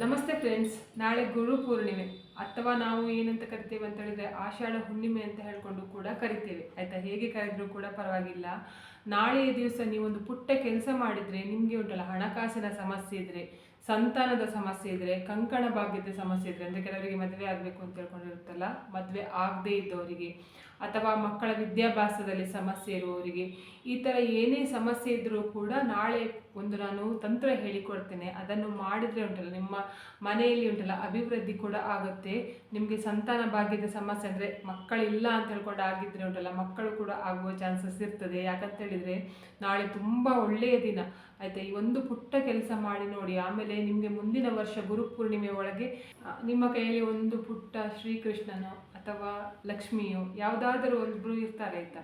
ನಮಸ್ತೆ ಫ್ರೆಂಡ್ಸ್, ನಾಳೆ ಗುರು ಪೂರ್ಣಿಮೆ. ಅಥವಾ ನಾವು ಏನಂತ ಕರಿತೇವೆ ಅಂತ ಹೇಳಿದ್ರೆ ಆಷಾಢ ಹುಣ್ಣಿಮೆ ಅಂತ ಹೇಳ್ಕೊಂಡು ಕೂಡ ಕರಿತೇವೆ. ಆಯ್ತಾ? ಹೇಗೆ ಕರೆದ್ರೂ ಕೂಡ ಪರವಾಗಿಲ್ಲ. ನಾಳೆಯ ದಿವಸ ನೀವೊಂದು ಪುಟ್ಟ ಕೆಲಸ ಮಾಡಿದ್ರೆ ನಿಮಗೆ ಉಂಟಲ್ಲ, ಹಣಕಾಸಿನ ಸಮಸ್ಯೆ ಇದ್ರೆ, ಸಂತಾನದ ಸಮಸ್ಯೆ ಇದ್ರೆ, ಕಂಕಣ ಭಾಗ್ಯದ ಸಮಸ್ಯೆ ಇದ್ರೆ, ಅಂದ್ರೆ ಕೆಲವರಿಗೆ ಮದುವೆ ಆಗಬೇಕು ಅಂತ ಹೇಳ್ಕೊಂಡಿರುತ್ತಲ್ಲ, ಮದುವೆ ಆಗದೇ ಇದ್ದವರಿಗೆ, ಅಥವಾ ಮಕ್ಕಳ ವಿದ್ಯಾಭ್ಯಾಸದಲ್ಲಿ ಸಮಸ್ಯೆ ಇರುವವರಿಗೆ, ಈ ಥರ ಏನೇ ಸಮಸ್ಯೆ ಇದ್ದರೂ ಕೂಡ ನಾಳೆ ಒಂದು ನಾನು ತಂತ್ರ ಹೇಳಿಕೊಡ್ತೇನೆ, ಅದನ್ನು ಮಾಡಿದರೆ ಉಂಟಲ್ಲ, ನಿಮ್ಮ ಮನೆಯಲ್ಲಿ ಉಂಟಲ್ಲ, ಅಭಿವೃದ್ಧಿ ಕೂಡ ಆಗುತ್ತೆ. ನಿಮಗೆ ಸಂತಾನ ಭಾಗ್ಯದ ಸಮಸ್ಯೆ ಅಂದರೆ ಮಕ್ಕಳಿಲ್ಲ ಅಂತ ಹೇಳ್ಕೊಂಡು ಆಗಿದ್ರೆ ಉಂಟಲ್ಲ, ಮಕ್ಕಳು ಕೂಡ ಆಗುವ ಚಾನ್ಸಸ್ ಇರ್ತದೆ. ಯಾಕಂತ ಹೇಳಿದರೆ ನಾಳೆ ತುಂಬ ಒಳ್ಳೆಯ ದಿನ. ಆಯಿತಾ, ಈ ಒಂದು ಪುಟ್ಟ ಕೆಲಸ ಮಾಡಿ ನೋಡಿ, ಆಮೇಲೆ ನಿಮಗೆ ಮುಂದಿನ ವರ್ಷ ಗುರುಪೂರ್ಣಿಮೆ ಒಳಗೆ ನಿಮ್ಮ ಕೈಯಲ್ಲಿ ಒಂದು ಪುಟ್ಟ ಶ್ರೀಕೃಷ್ಣನೋ ಅಥವಾ ಲಕ್ಷ್ಮಿಯೋ, ಯಾವುದಾದರೂ ಒಬ್ಬರು ಇರ್ತಾರೆ ಆಯ್ತಾ?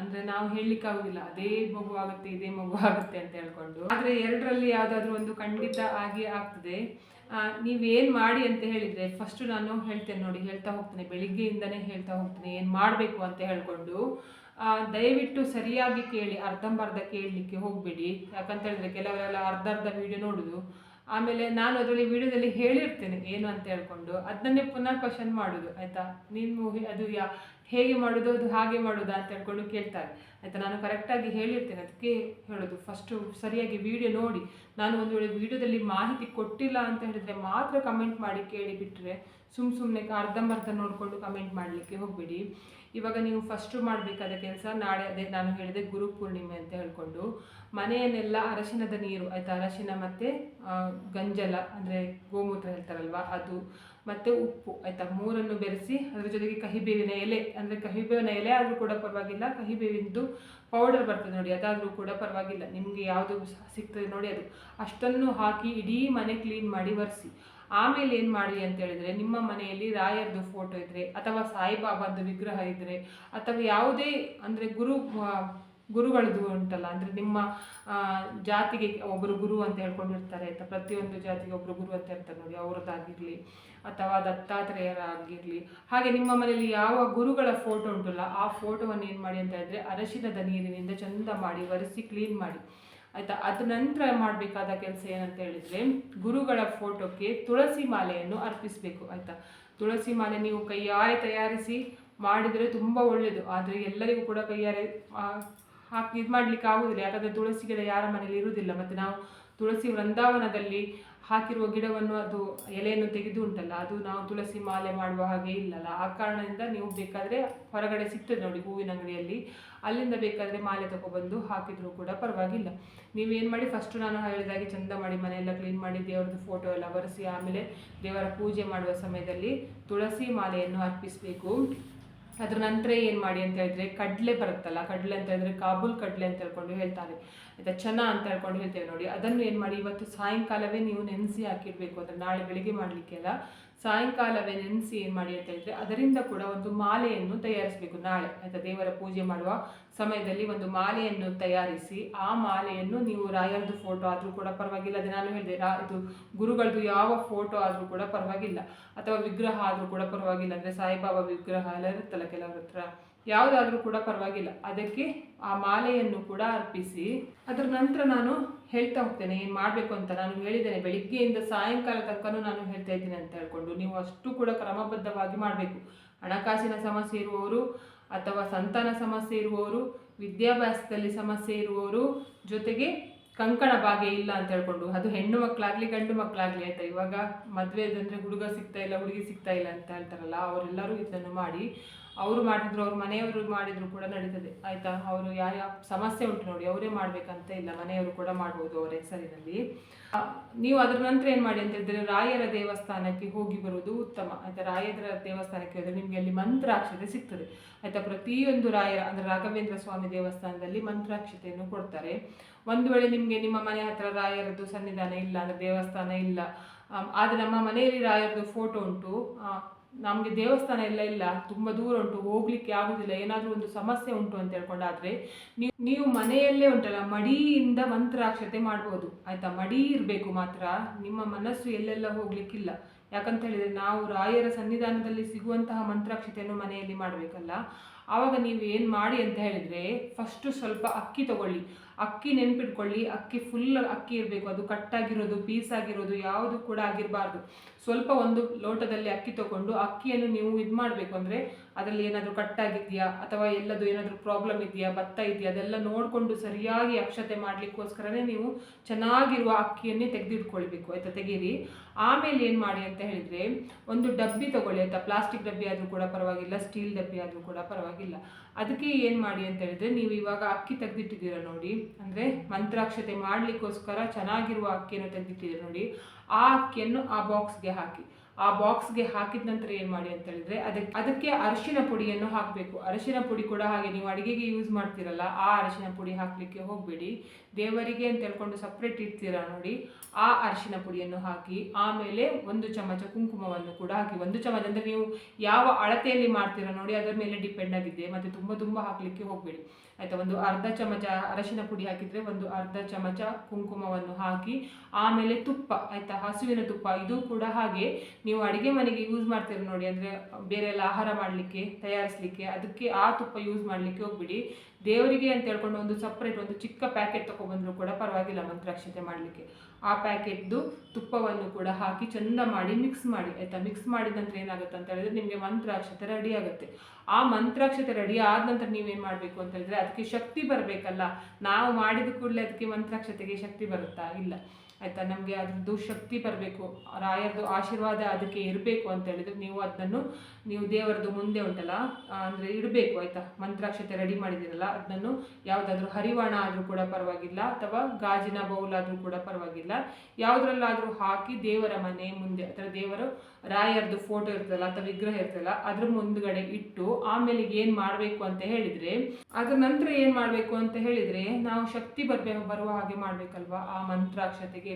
ಅಂದ್ರೆ ನಾವು ಹೇಳಲಿಕ್ಕಾಗುದಿಲ್ಲ, ಅದೇ ಮಗು ಆಗುತ್ತೆ, ಇದೇ ಮಗು ಆಗುತ್ತೆ ಅಂತ ಹೇಳ್ಕೊಂಡು. ಆದ್ರೆ ಎರಡರಲ್ಲಿ ಯಾವ್ದಾದ್ರು ಒಂದು ಖಂಡಿತ ಆಗಿ ಆಗ್ತದೆ. ಏನ್ ಮಾಡಿ ಅಂತ ಹೇಳಿದ್ರೆ ಫಸ್ಟ್ ನಾನು ಹೇಳ್ತೇನೆ ನೋಡಿ, ಹೇಳ್ತಾ ಹೋಗ್ತೇನೆ, ಬೆಳಿಗ್ಗೆಯಿಂದನೇ ಹೇಳ್ತಾ ಹೋಗ್ತೇನೆ, ಏನ್ ಮಾಡಬೇಕು ಅಂತ ಹೇಳ್ಕೊಂಡು ದಯವಿಟ್ಟು ಸರಿಯಾಗಿ ಕೇಳಿ, ಅರ್ಧಂಬರ್ಧ ಕೇಳಲಿಕ್ಕೆ ಹೋಗಬೇಡಿ. ಯಾಕಂತ ಹೇಳಿದ್ರೆ ಕೆಲವರೆಲ್ಲ ಅರ್ಧ ಅರ್ಧ ವಿಡಿಯೋ ನೋಡುದು. ಆಮೇಲೆ ನಾನು ಅದರಲ್ಲಿ ವಿಡಿಯೋದಲ್ಲಿ ಹೇಳಿರ್ತೇನೆ, ಏನು ಅಂತ ಹೇಳ್ಕೊಂಡು. ಅದನ್ನೇ ಪುನಃ ಕ್ವಶನ್ ಮಾಡೋದು, ಆಯ್ತಾ? ನೀನ್ ಅದು ಯಾ ಹೇಗೆ ಮಾಡೋದು, ಅದು ಹಾಗೆ ಮಾಡೋದಾ ಅಂತ ಹೇಳ್ಕೊಂಡು ಕೇಳ್ತಾರೆ. ಆಯಿತಾ, ನಾನು ಕರೆಕ್ಟಾಗಿ ಹೇಳಿರ್ತೇನೆ, ಅದಕ್ಕೆ ಹೇಳೋದು. ಫಸ್ಟು ಸರಿಯಾಗಿ ವಿಡಿಯೋ ನೋಡಿ. ನಾನು ಒಂದು ವೇಳೆ ವಿಡಿಯೋದಲ್ಲಿ ಮಾಹಿತಿ ಕೊಟ್ಟಿಲ್ಲ ಅಂತ ಹೇಳಿದ್ರೆ ಮಾತ್ರ ಕಮೆಂಟ್ ಮಾಡಿ ಕೇಳಿಬಿಟ್ರೆ ಸುಮ್ಮ ಸುಮ್ಮನೆ ಅರ್ಧಂಬರ್ಧ ನೋಡಿಕೊಂಡು ಕಮೆಂಟ್ ಮಾಡಲಿಕ್ಕೆ ಹೋಗಬೇಡಿ. ಇವಾಗ ನೀವು ಫಸ್ಟು ಮಾಡಬೇಕಾದ ಕೆಲಸ ನಾಳೆ ಅದೇ ನಾನು ಹೇಳಿದೆ ಗುರು ಪೂರ್ಣಿಮೆ ಅಂತ ಹೇಳ್ಕೊಂಡು. ಮನೆಯನ್ನೆಲ್ಲ ಅರಶಿನದ ನೀರು, ಆಯಿತಾ? ಅರಶಿನ ಮತ್ತು ಗಂಜಲ, ಅಂದರೆ ಗೋಮೂತ್ರ ಹೇಳ್ತಾರಲ್ವ ಅದು, ಮತ್ತು ಉಪ್ಪು, ಆಯಿತಾ? ಮೂರನ್ನು ಬೆರೆಸಿ ಅದ್ರ ಜೊತೆಗೆ ಕಹಿಬೇವಿನ ಎಲೆ, ಅಂದರೆ ಕಹಿಬೇವಿನ ಎಲೆ ಆದರೂ ಕೂಡ ಪರವಾಗಿಲ್ಲ, ಕಹಿಬೇವಿಂದು ಪೌಡರ್ ಬರ್ತದೆ ನೋಡಿ, ಅದಾದರೂ ಕೂಡ ಪರವಾಗಿಲ್ಲ. ನಿಮಗೆ ಯಾವುದು ಸಿಗ್ತದೆ ನೋಡಿ ಅದು. ಅಷ್ಟನ್ನು ಹಾಕಿ ಇಡೀ ಮನೆ ಕ್ಲೀನ್ ಮಾಡಿ ಒರೆಸಿ. ಆಮೇಲೆ ಏನು ಮಾಡಿ ಅಂತ ಹೇಳಿದ್ರೆ, ನಿಮ್ಮ ಮನೆಯಲ್ಲಿ ರಾಯರ್ದು ಫೋಟೋ ಇದ್ದರೆ ಅಥವಾ ಸಾಯಿಬಾಬಾದ್ದು ವಿಗ್ರಹ ಇದ್ದರೆ ಅಥವಾ ಯಾವುದೇ ಅಂದರೆ ಗುರು ಗುರುಗಳದ್ದು ಉಂಟಲ್ಲ, ಅಂದರೆ ನಿಮ್ಮ ಜಾತಿಗೆ ಒಬ್ಬರು ಗುರು ಅಂತ ಹೇಳ್ಕೊಂಡಿರ್ತಾರೆ ಆಯ್ತಾ ಪ್ರತಿಯೊಂದು ಜಾತಿಗೆ ಒಬ್ಬರು ಗುರು ಅಂತ ಇರ್ತಾರೆ ನೋಡಿ, ಅವ್ರದ್ದಾಗಿರಲಿ, ಅಥವಾ ದತ್ತಾತ್ರೇಯರಾಗಿರಲಿ. ಹಾಗೆ ನಿಮ್ಮ ಮನೆಯಲ್ಲಿ ಯಾವ ಗುರುಗಳ ಫೋಟೋ ಉಂಟಲ್ಲ, ಆ ಫೋಟೋವನ್ನು ಏನು ಮಾಡಿ ಅಂತ ಹೇಳಿದರೆ, ಅರಶಿನದ ನೀರಿನಿಂದ ಚಂದ ಮಾಡಿ, ಒರೆಸಿ ಕ್ಲೀನ್ ಮಾಡಿ. ಆಯ್ತಾ? ಅದ ನಂತರ ಮಾಡಬೇಕಾದ ಕೆಲಸ ಏನಂತ ಹೇಳಿದ್ರೆ, ಗುರುಗಳ ಫೋಟೋಕ್ಕೆ ತುಳಸಿ ಮಾಲೆಯನ್ನು ಅರ್ಪಿಸಬೇಕು, ಆಯಿತಾ? ತುಳಸಿ ಮಾಲೆ ನೀವು ಕೈಯಾರೆ ತಯಾರಿಸಿ ಮಾಡಿದರೆ ತುಂಬ ಒಳ್ಳೆಯದು ಆದರೆ ಎಲ್ಲರಿಗೂ ಕೂಡ ಕೈಯಾರೆ ಹಾಕಿ ಇದು ಮಾಡ್ಲಿಕ್ಕೆ ಆಗುದಿಲ್ಲ. ಯಾಕಂದರೆ ತುಳಸಿ ಗಿಡ ಯಾರ ಮನೇಲಿ ಇರುವುದಿಲ್ಲ ಮತ್ತು ನಾವು ತುಳಸಿ ವೃಂದಾವನದಲ್ಲಿ ಹಾಕಿರುವ ಗಿಡವನ್ನು ಅದು ಎಲೆಯನ್ನು ತೆಗೆದು ಉಂಟಲ್ಲ, ಅದು ನಾವು ತುಳಸಿ ಮಾಲೆ ಮಾಡುವ ಹಾಗೆ ಇಲ್ಲಲ್ಲ. ಆ ಕಾರಣದಿಂದ ನೀವು ಬೇಕಾದರೆ ಹೊರಗಡೆ ಸಿಗ್ತದೆ ನೋಡಿ ಹೂವಿನ ಅಂಗಡಿಯಲ್ಲಿ. ಅಲ್ಲಿಂದ ಬೇಕಾದರೆ ಮಾಲೆ ತಗೊಬಂದು ಹಾಕಿದರೂ ಕೂಡ ಪರವಾಗಿಲ್ಲ. ನೀವೇನು ಮಾಡಿ ಫಸ್ಟು ನಾನು ಹೇಳಿದಾಗೆ ಚಂದ ಮಾಡಿ ಮನೆಯೆಲ್ಲ ಕ್ಲೀನ್ ಮಾಡಿ ದೇವರದ್ದು ಫೋಟೋ ಎಲ್ಲ ಒರೆಸಿ, ಆಮೇಲೆ ದೇವರ ಪೂಜೆ ಮಾಡುವ ಸಮಯದಲ್ಲಿ ತುಳಸಿ ಮಾಲೆಯನ್ನು ಅರ್ಪಿಸಬೇಕು. ಅದ್ರ ನಂತರ ಏನು ಮಾಡಿ ಅಂತ ಹೇಳಿದ್ರೆ ಕಡಲೆ ಬರುತ್ತಲ್ಲ, ಕಡಲೆ ಅಂತ ಹೇಳಿದ್ರೆ ಕಾಬೂಲ್ ಕಡಲೆ ಅಂತ ಹೇಳ್ಕೊಂಡು ಹೇಳ್ತಾರೆ. ಆಯ್ತಾ ಚೆನ್ನ ಅಂತ ಹೇಳ್ಕೊಂಡು ಹೇಳ್ತೇವೆ ನೋಡಿ. ಅದನ್ನು ಏನು ಮಾಡಿ, ಇವತ್ತು ಸಾಯಂಕಾಲವೇ ನೀವು ನೆನೆಸಿ ಹಾಕಿಡಬೇಕು ಅಂದರೆ ನಾಳೆ ಬೆಳಿಗ್ಗೆ ಮಾಡಲಿಕ್ಕೆ ಅಲ್ಲ ಸಾಯಂಕಾಲವೇ ನೆನೆಸಿ ಏನು ಮಾಡಿ ಅಂತ ಹೇಳಿದ್ರೆ ಅದರಿಂದ ಕೂಡ ಒಂದು ಮಾಲೆಯನ್ನು ತಯಾರಿಸಬೇಕು ನಾಳೆ. ಆಯ್ತಾ, ದೇವರ ಪೂಜೆ ಮಾಡುವ ಸಮಯದಲ್ಲಿ ಒಂದು ಮಾಲೆಯನ್ನು ತಯಾರಿಸಿ ಆ ಮಾಲೆಯನ್ನು ನೀವು ರಾಯರದು ಫೋಟೋ ಆದರೂ ಕೂಡ ಪರವಾಗಿಲ್ಲ. ಅದು ನಾನು ಹೇಳಿದೆ, ರಾ ಇದು ಗುರುಗಳದ್ದು ಯಾವ ಫೋಟೋ ಆದರೂ ಕೂಡ ಪರವಾಗಿಲ್ಲ. ಅಥವಾ ವಿಗ್ರಹ ಆದರೂ ಕೂಡ ಪರವಾಗಿಲ್ಲ ಅಂದರೆ ಸಾಯಿಬಾಬಾ ವಿಗ್ರಹ ಎಲ್ಲ ಇರುತ್ತಲ್ಲ ಕೆಲವರ ಹತ್ರ. ಯಾವುದಾದ್ರೂ ಕೂಡ ಪರವಾಗಿಲ್ಲ. ಅದಕ್ಕೆ ಆ ಮಾಲೆಯನ್ನು ಕೂಡ ಅರ್ಪಿಸಿ, ಅದರ ನಂತರ ನಾನು ಹೇಳ್ತಾ ಹೋಗ್ತೇನೆ, ಏನು ಮಾಡಬೇಕು ಅಂತ ನಾನು ಹೇಳಿದ್ದೇನೆ. ಬೆಳಿಗ್ಗೆಯಿಂದ ಸಾಯಂಕಾಲ ತನಕನೂ ನಾನು ಹೇಳ್ತಾ ಇದ್ದೀನಿ ಅಂತ ಹೇಳ್ಕೊಂಡು, ನೀವು ಅಷ್ಟು ಕೂಡ ಕ್ರಮಬದ್ಧವಾಗಿ ಮಾಡಬೇಕು. ಹಣಕಾಸಿನ ಸಮಸ್ಯೆ ಇರುವವರು ಅಥವಾ ಸಂತಾನ ಸಮಸ್ಯೆ ಇರುವವರು, ವಿದ್ಯಾಭ್ಯಾಸದಲ್ಲಿ ಸಮಸ್ಯೆ ಇರುವವರು ಜೊತೆಗೆ ಕಂಕಣ ಭಾಗ್ಯ ಇಲ್ಲ ಅಂತ ಹೇಳ್ಕೊಂಡು, ಅದು ಹೆಣ್ಣು ಮಕ್ಕಳಾಗ್ಲಿ ಗಂಡು ಮಕ್ಕಳಾಗ್ಲಿ ಆಯ್ತಾ ಇವಾಗ ಮದುವೆದಂದ್ರೆ ಹುಡುಗ ಸಿಗ್ತಾ ಇಲ್ಲ, ಹುಡುಗಿ ಸಿಗ್ತಾ ಇಲ್ಲ ಅಂತ ಹೇಳ್ತಾರಲ್ಲ, ಅವರೆಲ್ಲರೂ ಇದನ್ನು ಮಾಡಿ ಅವರು ಮಾಡಿದ್ರು, ಅವ್ರ ಮನೆಯವರು ಮಾಡಿದ್ರು ಕೂಡ ನಡೀತದೆ. ಆಯ್ತಾ? ಅವರು ಯಾವ ಸಮಸ್ಯೆ ಉಂಟು ನೋಡಿ, ಅವರೇ ಮಾಡ್ಬೇಕಂತ ಇಲ್ಲ. ಮನೆಯವರು ಕೂಡ ಮಾಡ್ಬೋದು ಅವರ ಹೆಸರಿನಲ್ಲಿ. ನೀವು ಅದ್ರ ನಂತರ ಏನು ಮಾಡಿ ಅಂತ ಹೇಳಿದ್ರೆ, ರಾಯರ ದೇವಸ್ಥಾನಕ್ಕೆ ಹೋಗಿ ಬರುವುದು ಉತ್ತಮ. ಆಯ್ತಾ? ರಾಯರ ದೇವಸ್ಥಾನಕ್ಕೆ ಹೋದರೆ ನಿಮಗೆ ಅಲ್ಲಿ ಮಂತ್ರಾಕ್ಷತೆ ಸಿಗ್ತದೆ. ಆಯ್ತಾ? ಪ್ರತಿಯೊಂದು ರಾಯರ, ಅಂದರೆ ರಾಘವೇಂದ್ರ ಸ್ವಾಮಿ ದೇವಸ್ಥಾನದಲ್ಲಿ ಮಂತ್ರಾಕ್ಷತೆಯನ್ನು ಕೊಡ್ತಾರೆ. ಒಂದು ವೇಳೆ ನಿಮಗೆ ನಿಮ್ಮ ಮನೆ ಹತ್ರ ರಾಯರದ್ದು ಸನ್ನಿಧಾನ ಇಲ್ಲ, ಅಂದರೆ ದೇವಸ್ಥಾನ ಇಲ್ಲ ಆದರೆ ನಮ್ಮ ಮನೆಯಲ್ಲಿ ರಾಯರದ್ದು ಫೋಟೋ ಉಂಟು ನಮಗೆ ದೇವಸ್ಥಾನ ಎಲ್ಲ ಇಲ್ಲ, ತುಂಬ ದೂರ ಉಂಟು, ಹೋಗ್ಲಿಕ್ಕೆ ಆಗುದಿಲ್ಲ, ಏನಾದರೂ ಒಂದು ಸಮಸ್ಯೆ ಉಂಟು ಅಂತ ಹೇಳ್ಕೊಂಡಾದ್ರೆ ನೀವು ನೀವು ಮನೆಯಲ್ಲೇ ಉಂಟಲ್ಲ, ಮಡಿಯಿಂದ ಮಂತ್ರಾಕ್ಷತೆ ಮಾಡ್ಬೋದು, ಆಯ್ತಾ? ಮಡಿ ಇರಬೇಕು ಮಾತ್ರ, ನಿಮ್ಮ ಮನಸ್ಸು ಎಲ್ಲೆಲ್ಲ ಹೋಗ್ಲಿಕ್ಕಿಲ್ಲ. ಯಾಕಂತ ಹೇಳಿದ್ರೆ ನಾವು ರಾಯರ ಸನ್ನಿಧಾನದಲ್ಲಿ ಸಿಗುವಂತಹ ಮಂತ್ರಾಕ್ಷತೆಯನ್ನು ಮನೆಯಲ್ಲಿ ಮಾಡಬೇಕಲ್ಲ ಆವಾಗ ನೀವು ಏನು ಮಾಡಿ ಅಂತ ಹೇಳಿದರೆ ಫಸ್ಟು ಸ್ವಲ್ಪ ಅಕ್ಕಿ ತಗೊಳ್ಳಿ. ಅಕ್ಕಿ ನೆನ್ಪಿಟ್ಕೊಳ್ಳಿ. ಅಕ್ಕಿ ಫುಲ್ ಅಕ್ಕಿ ಇರಬೇಕು. ಅದು ಕಟ್ಟಾಗಿರೋದು ಪೀಸ್ ಆಗಿರೋದು, ಯಾವುದು ಕೂಡ ಆಗಿರಬಾರ್ದು. ಸ್ವಲ್ಪ ಒಂದು ಲೋಟದಲ್ಲಿ ಅಕ್ಕಿ ತಗೊಂಡು ಅಕ್ಕಿಯನ್ನು ನೀವು ಇದು ಮಾಡಬೇಕು ಅಂದರೆ, ಅದರಲ್ಲಿ ಏನಾದರೂ ಕಟ್ಟಾಗಿದೆಯಾ ಅಥವಾ ಎಲ್ಲದು ಏನಾದರೂ ಪ್ರಾಬ್ಲಮ್ ಇದೆಯಾ? ಭತ್ತ ಇದೆಯಾ? ಅದೆಲ್ಲ ನೋಡಿಕೊಂಡು ಸರಿಯಾಗಿ ಅಕ್ಷತೆ ಮಾಡಲಿಕ್ಕೋಸ್ಕರನೇ ನೀವು ಚೆನ್ನಾಗಿರುವ ಅಕ್ಕಿಯನ್ನೇ ತೆಗೆದಿಟ್ಕೊಳ್ಬೇಕು. ಆಯಿತಾ? ತೆಗೀರಿ. ಆಮೇಲೆ ಏನು ಮಾಡಿ ಅಂತ ಹೇಳಿದರೆ, ಒಂದು ಡಬ್ಬಿ ತಗೊಳ್ಳಿ. ಆಯಿತಾ? ಪ್ಲಾಸ್ಟಿಕ್ ಡಬ್ಬಿ ಆದರೂ ಕೂಡ ಪರವಾಗಿಲ್ಲ, ಸ್ಟೀಲ್ ಡಬ್ಬಿ ಆದರೂ ಕೂಡ ಪರವಾಗಿಲ್ಲ. ಅದಕ್ಕೆ ಏನು ಮಾಡಿ ಅಂತ ಹೇಳಿದ್ರೆ, ನೀವು ಇವಾಗ ಅಕ್ಕಿ ತೆಗೆದಿಟ್ಟಿದ್ದೀರ ನೋಡಿ, ಅಂದರೆ ಮಂತ್ರಾಕ್ಷತೆ ಮಾಡಲಿಕ್ಕೋಸ್ಕರ ಚೆನ್ನಾಗಿರುವ ಅಕ್ಕಿಯನ್ನು ತೆಗೆದಿಟ್ಟಿದ್ದೀರ ನೋಡಿ, ಆ ಅಕ್ಕಿಯನ್ನು ಆ ಬಾಕ್ಸ್ಗೆ ಹಾಕಿ. ಆ ಬಾಕ್ಸ್ಗೆ ಹಾಕಿದ ನಂತರ ಏನು ಮಾಡಿ ಅಂತ ಹೇಳಿದ್ರೆ ಅದಕ್ಕೆ ಅದಕ್ಕೆ ಅರಿಶಿನ ಪುಡಿಯನ್ನು ಹಾಕಬೇಕು. ಅರಿಶಿನ ಪುಡಿ ಕೂಡ ಹಾಗೆ ನೀವು ಅಡುಗೆಗೆ ಯೂಸ್ ಮಾಡ್ತೀರಲ್ಲ, ಆ ಅರಿಶಿನ ಪುಡಿ ಹಾಕಲಿಕ್ಕೆ ಹೋಗಬೇಡಿ. ದೇವರಿಗೆ ಅಂತ ಹೇಳ್ಕೊಂಡು ಸಪ್ರೇಟ್ ಇಡ್ತೀರಾ ನೋಡಿ, ಆ ಅರಿಶಿನ ಪುಡಿಯನ್ನು ಹಾಕಿ, ಆಮೇಲೆ ಒಂದು ಚಮಚ ಕುಂಕುಮವನ್ನು ಕೂಡ ಹಾಕಿ, ಒಂದು ಚಮಚ ಅಂದರೆ ನೀವು ಯಾವ ಅಳತೆಯಲ್ಲಿ ಮಾಡ್ತೀರಾ ನೋಡಿ, ಅದರ ಮೇಲೆ ಡಿಪೆಂಡ್ ಆಗಿದೆ ಮತ್ತು ತುಂಬ ತುಂಬ ಹಾಕಲಿಕ್ಕೆ ಹೋಗಬೇಡಿ. ಆಯಿತಾ, ಒಂದು ಅರ್ಧ ಚಮಚ ಅರಶಿನ ಪುಡಿ ಹಾಕಿದರೆ ಒಂದು ಅರ್ಧ ಚಮಚ ಕುಂಕುಮವನ್ನು ಹಾಕಿ, ಆಮೇಲೆ ತುಪ್ಪ, ಆಯಿತಾ, ಹಸುವಿನ ತುಪ್ಪ, ಇದು ಕೂಡ ಹಾಗೆ ನೀವು ಅಡುಗೆ ಮನೆಗೆ ಯೂಸ್ ಮಾಡ್ತೀರಾ ನೋಡಿ, ಅಂದರೆ ಬೇರೆ ಎಲ್ಲ ಆಹಾರ ಮಾಡಲಿಕ್ಕೆ, ತಯಾರಿಸಲಿಕ್ಕೆ, ಅದಕ್ಕೆ ಆ ತುಪ್ಪ ಯೂಸ್ ಮಾಡಲಿಕ್ಕೆ ಹೋಗ್ಬಿಡಿ. ದೇವರಿಗೆ ಅಂತ ಹೇಳ್ಕೊಂಡು ಒಂದು ಸಪ್ರೇಟ್ ಒಂದು ಚಿಕ್ಕ ಪ್ಯಾಕೆಟ್ ತೊಗೊಬಂದರೂ ಕೂಡ ಪರವಾಗಿಲ್ಲ ಮಂತ್ರಾಕ್ಷತೆ ಮಾಡಲಿಕ್ಕೆ. ಆ ಪ್ಯಾಕೆಟ್ದು ತುಪ್ಪವನ್ನು ಕೂಡ ಹಾಕಿ ಚಂದ ಮಾಡಿ ಮಿಕ್ಸ್ ಮಾಡಿ, ಆಯಿತಾ? ಮಿಕ್ಸ್ ಮಾಡಿದ ನಂತರ ಏನಾಗುತ್ತೆ ಅಂತ ಹೇಳಿದ್ರೆ ನಿಮಗೆ ಮಂತ್ರಾಕ್ಷತೆ ರೆಡಿ ಆಗುತ್ತೆ. ಆ ಮಂತ್ರಾಕ್ಷತೆ ರೆಡಿ ಆದ ನಂತರ ನೀವೇನು ಮಾಡಬೇಕು ಅಂತ ಹೇಳಿದ್ರೆ ಅದಕ್ಕೆ ಶಕ್ತಿ ಬರಬೇಕಲ್ಲ. ನಾವು ಮಾಡಿದ ಕೂಡಲೇ ಅದಕ್ಕೆ ಮಂತ್ರಾಕ್ಷತೆಗೆ ಶಕ್ತಿ ಬರುತ್ತಾ? ಇಲ್ಲ. ಆಯಿತಾ? ನಮಗೆ ಅದ್ರದ್ದು ಶಕ್ತಿ ಬರಬೇಕು. ರಾಯರದು ಆಶೀರ್ವಾದ ಅದಕ್ಕೆ ಇರಬೇಕು ಅಂತ ಹೇಳಿದ್ರೆ ನೀವು ಅದನ್ನು ನೀವು ದೇವರದು ಮುಂದೆ ಉಂಟಲ್ಲ ಅಂದರೆ ಇಡಬೇಕು, ಆಯಿತಾ? ಮಂತ್ರಾಕ್ಷತೆ ರೆಡಿ ಮಾಡಿದಿರಲ್ಲ ಅದನ್ನು ಯಾವುದಾದ್ರೂ ಹರಿವಾಣ ಆದರೂ ಕೂಡ ಪರವಾಗಿಲ್ಲ, ಅಥವಾ ಗಾಜಿನ ಬೌಲ್ ಆದರೂ ಕೂಡ ಪರವಾಗಿಲ್ಲ. ಯಾವುದ್ರಲ್ಲಾದರೂ ಹಾಕಿ ದೇವರ ಮನೆ ಮುಂದೆ, ಅಥವಾ ದೇವರು ರಾಯರದು ಫೋಟೋ ಇರ್ತದಲ್ಲ ಅಥವಾ ವಿಗ್ರಹ ಇರ್ತದಲ್ಲ, ಅದ್ರ ಮುಂದ್ಗಡೆ ಇಟ್ಟು ಆಮೇಲೆ ಏನು ಮಾಡಬೇಕು ಅಂತ ಹೇಳಿದ್ರೆ, ಅದ್ರ ನಂತರ ಏನು ಮಾಡಬೇಕು ಅಂತ ಹೇಳಿದ್ರೆ, ನಾವು ಶಕ್ತಿ ಬರಬೇಕು ಬರುವ ಹಾಗೆ ಮಾಡ್ಬೇಕಲ್ವಾ ಆ ಮಂತ್ರಾಕ್ಷತೆಗೆ.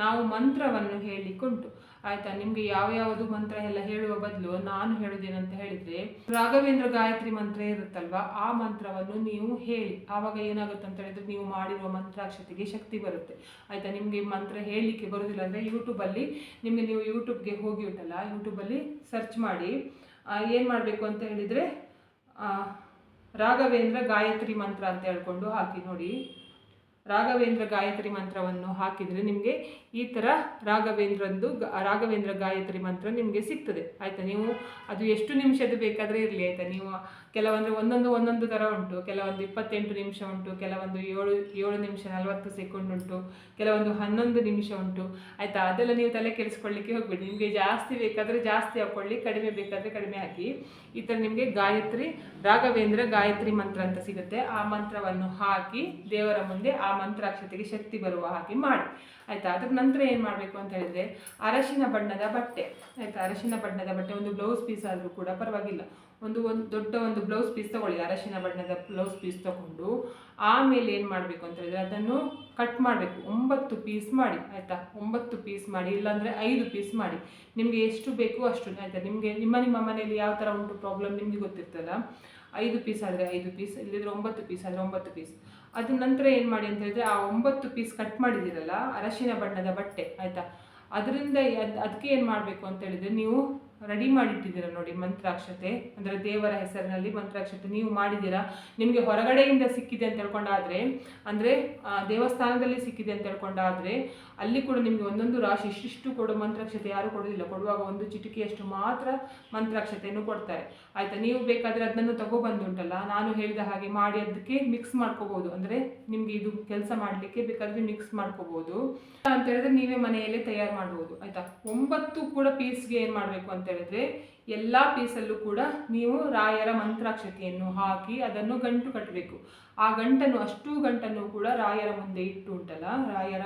ನಾವು ಮಂತ್ರವನ್ನು ಹೇಳಿಕೊಂಡು ಆಯ್ತಾ, ನಿಮಗೆ ಯಾವ ಯಾವುದು ಮಂತ್ರ ಎಲ್ಲ ಹೇಳುವ ಬದಲು ನಾನು ಹೇಳುದೇನಂತ ಹೇಳಿದ್ರೆ, ರಾಘವೇಂದ್ರ ಗಾಯತ್ರಿ ಮಂತ್ರ ಇರುತ್ತಲ್ವಾ, ಆ ಮಂತ್ರವನ್ನು ನೀವು ಹೇಳಿ. ಆವಾಗ ಏನಾಗುತ್ತೆ ಅಂತ ಹೇಳಿದ್ರೆ ನೀವು ಮಾಡಿರುವ ಮಂತ್ರಾಕ್ಷತೆಗೆ ಶಕ್ತಿ ಬರುತ್ತೆ. ಆಯ್ತಾ, ನಿಮಗೆ ಮಂತ್ರ ಹೇಳಲಿಕ್ಕೆ ಬರುವುದಿಲ್ಲ ಅಂದರೆ ಯೂಟ್ಯೂಬಲ್ಲಿ, ನಿಮಗೆ ನೀವು ಯೂಟ್ಯೂಬ್ಗೆ ಹೋಗಿ ಉಂಟಲ್ಲ, ಯೂಟ್ಯೂಬಲ್ಲಿ ಸರ್ಚ್ ಮಾಡಿ ಏನು ಮಾಡಬೇಕು ಅಂತ ಹೇಳಿದರೆ ರಾಘವೇಂದ್ರ ಗಾಯತ್ರಿ ಮಂತ್ರ ಅಂತ ಹೇಳ್ಕೊಂಡು ಹಾಕಿ ನೋಡಿ. ರಾಘವೇಂದ್ರ ಗಾಯತ್ರಿ ಮಂತ್ರವನ್ನು ಹಾಕಿದರೆ ನಿಮಗೆ ಈ ಥರ ರಾಘವೇಂದ್ರಂದು ರಾಘವೇಂದ್ರ ಗಾಯತ್ರಿ ಮಂತ್ರ ನಿಮಗೆ ಸಿಗ್ತದೆ. ಆಯಿತಾ? ನೀವು ಅದು ಎಷ್ಟು ನಿಮಿಷದ್ದು ಬೇಕಾದರೆ ಇರಲಿ, ಆಯಿತಾ? ನೀವು ಕೆಲವೊಂದು ಒಂದೊಂದು ಒಂದೊಂದು ಥರ ಉಂಟು. ಕೆಲವೊಂದು ಇಪ್ಪತ್ತೆಂಟು ನಿಮಿಷ ಉಂಟು, ಕೆಲವೊಂದು ಏಳು ಏಳು ನಿಮಿಷ ನಲವತ್ತು ಸೆಕೆಂಡ್ ಉಂಟು, ಕೆಲವೊಂದು ಹನ್ನೊಂದು ನಿಮಿಷ ಉಂಟು. ಆಯಿತಾ? ಅದೆಲ್ಲ ನೀವು ತಲೆ ಕೆಡಿಸ್ಕೊಳ್ಳಿಕ್ಕೆ ಹೋಗ್ಬೇಡಿ. ನಿಮಗೆ ಜಾಸ್ತಿ ಬೇಕಾದರೆ ಜಾಸ್ತಿ ಹಾಕ್ಕೊಳ್ಳಿ ಕಡಿಮೆ ಬೇಕಾದರೆ ಕಡಿಮೆ ಹಾಕಿ. ಈ ಥರ ನಿಮಗೆ ಗಾಯತ್ರಿ, ರಾಘವೇಂದ್ರ ಗಾಯತ್ರಿ ಮಂತ್ರ ಅಂತ ಸಿಗುತ್ತೆ. ಆ ಮಂತ್ರವನ್ನು ಹಾಕಿ ದೇವರ ಮುಂದೆ ಆ ಮಂತ್ರಾಕ್ಷತೆಗೆ ಶಕ್ತಿ ಬರುವ ಹಾಗೆ ಮಾಡಿ. ಆಯಿತಾ? ಅದ್ರ ನಂತರ ಏನು ಮಾಡಬೇಕು ಅಂತ ಹೇಳಿದರೆ ಅರಶಿನ ಬಣ್ಣದ ಬಟ್ಟೆ. ಆಯಿತಾ? ಅರಶಿನ ಬಣ್ಣದ ಬಟ್ಟೆ, ಒಂದು ಬ್ಲೌಸ್ ಪೀಸ್ ಆದರೂ ಕೂಡ ಪರವಾಗಿಲ್ಲ. ಒಂದು ಒಂದು ದೊಡ್ಡ ಒಂದು ಬ್ಲೌಸ್ ಪೀಸ್ ತಗೊಳ್ಳಿ, ಅರಶಿನ ಬಣ್ಣದ ಬ್ಲೌಸ್ ಪೀಸ್ ತಗೊಂಡು, ಆಮೇಲೆ ಏನು ಮಾಡಬೇಕು ಅಂತ ಹೇಳಿದ್ರೆ ಅದನ್ನು ಕಟ್ ಮಾಡಬೇಕು. ಒಂಬತ್ತು ಪೀಸ್ ಮಾಡಿ, ಆಯಿತಾ? ಒಂಬತ್ತು ಪೀಸ್ ಮಾಡಿ, ಇಲ್ಲಾಂದರೆ ಐದು ಪೀಸ್ ಮಾಡಿ. ನಿಮಗೆ ಎಷ್ಟು ಬೇಕು ಅಷ್ಟು ಆಯಿತಾ? ನಿಮಗೆ ನಿಮ್ಮ ನಿಮ್ಮ ಮನೆಯಲ್ಲಿ ಯಾವ ಥರ ಉಂಟು ಪ್ರಾಬ್ಲಮ್ ನಿಮಗೆ ಗೊತ್ತಿರ್ತಲ್ಲ ಐದು ಪೀಸ್ ಆದರೆ ಐದು ಪೀಸ್ ಇಲ್ಲಿದ್ರೆ ಒಂಬತ್ತು ಪೀಸ್ ಆದರೆ ಒಂಬತ್ತು ಪೀಸ್ ಅದ್ರ ನಂತರ ಏನು ಮಾಡಿ ಅಂತ ಹೇಳಿದ್ರೆ ಆ ಒಂಬತ್ತು ಪೀಸ್ ಕಟ್ ಮಾಡಿದ್ದೀರಲ್ಲ ಅರಶಿನ ಬಣ್ಣದ ಬಟ್ಟೆ, ಆಯಿತಾ? ಅದರಿಂದ ಅದು ಅದಕ್ಕೆ ಏನು ಮಾಡಬೇಕು ಅಂತ ಹೇಳಿದರೆ ನೀವು ರೆಡಿ ಮಾಡಿಟ್ಟಿದ್ದೀರ ನೋಡಿ ಮಂತ್ರಾಕ್ಷತೆ, ಅಂದರೆ ದೇವರ ಹೆಸರಿನಲ್ಲಿ ಮಂತ್ರಾಕ್ಷತೆ ನೀವು ಮಾಡಿದ್ದೀರಾ? ನಿಮಗೆ ಹೊರಗಡೆಯಿಂದ ಸಿಕ್ಕಿದೆ ಅಂತ ಹೇಳ್ಕೊಂಡಾದರೆ, ಅಂದರೆ ದೇವಸ್ಥಾನದಲ್ಲಿ ಸಿಕ್ಕಿದೆ ಅಂತ ಹೇಳ್ಕೊಂಡಾದರೆ, ಅಲ್ಲಿ ಕೂಡ ನಿಮಗೆ ಒಂದೊಂದು ರಾಶಿ, ಇಷ್ಟಿಷ್ಟು ಕೊಡೋ ಮಂತ್ರಾಕ್ಷತೆ, ಯಾರು ಕೊಡೋದಿಲ್ಲ. ಕೊಡುವಾಗ ಒಂದು ಚಿಟಿಕೆಯಷ್ಟು ಮಾತ್ರ ಮಂತ್ರಾಕ್ಷತೆಯನ್ನು ಕೊಡ್ತಾರೆ. ಆಯಿತಾ, ನೀವು ಬೇಕಾದರೆ ಅದನ್ನು ತಗೊಬಂದು ಉಂಟಲ್ಲ ನಾನು ಹೇಳಿದ ಹಾಗೆ ಮಾಡಿ ಅದಕ್ಕೆ ಮಿಕ್ಸ್ ಮಾಡ್ಕೋಬೋದು. ಅಂದರೆ ನಿಮಗೆ ಇದು ಕೆಲಸ ಮಾಡಲಿಕ್ಕೆ ಬೇಕಾದರೆ ಮಿಕ್ಸ್ ಮಾಡ್ಕೋಬೋದು. ಅಂತ ಹೇಳಿದ್ರೆ ನೀವೇ ಮನೆಯಲ್ಲೇ ತಯಾರು ಮಾಡ್ಬೋದು. ಆಯಿತಾ, ಒಂಬತ್ತು ಕೂಡ ಪೀಸ್ಗೆ ಏನು ಮಾಡಬೇಕು ಅಂತ ಹೇಳಿದ್ರೆ ಎಲ್ಲ ಪೀಸಲ್ಲೂ ಕೂಡ ನೀವು ರಾಯರ ಮಂತ್ರಾಕ್ಷತೆಯನ್ನು ಹಾಕಿ ಅದನ್ನು ಗಂಟು ಕಟ್ಟಬೇಕು. ಆ ಗಂಟನ್ನು, ಅಷ್ಟು ಗಂಟನ್ನು ಕೂಡ ರಾಯರ ಮುಂದೆ ಇಟ್ಟು ಉಂಟಲ್ಲ, ರಾಯರ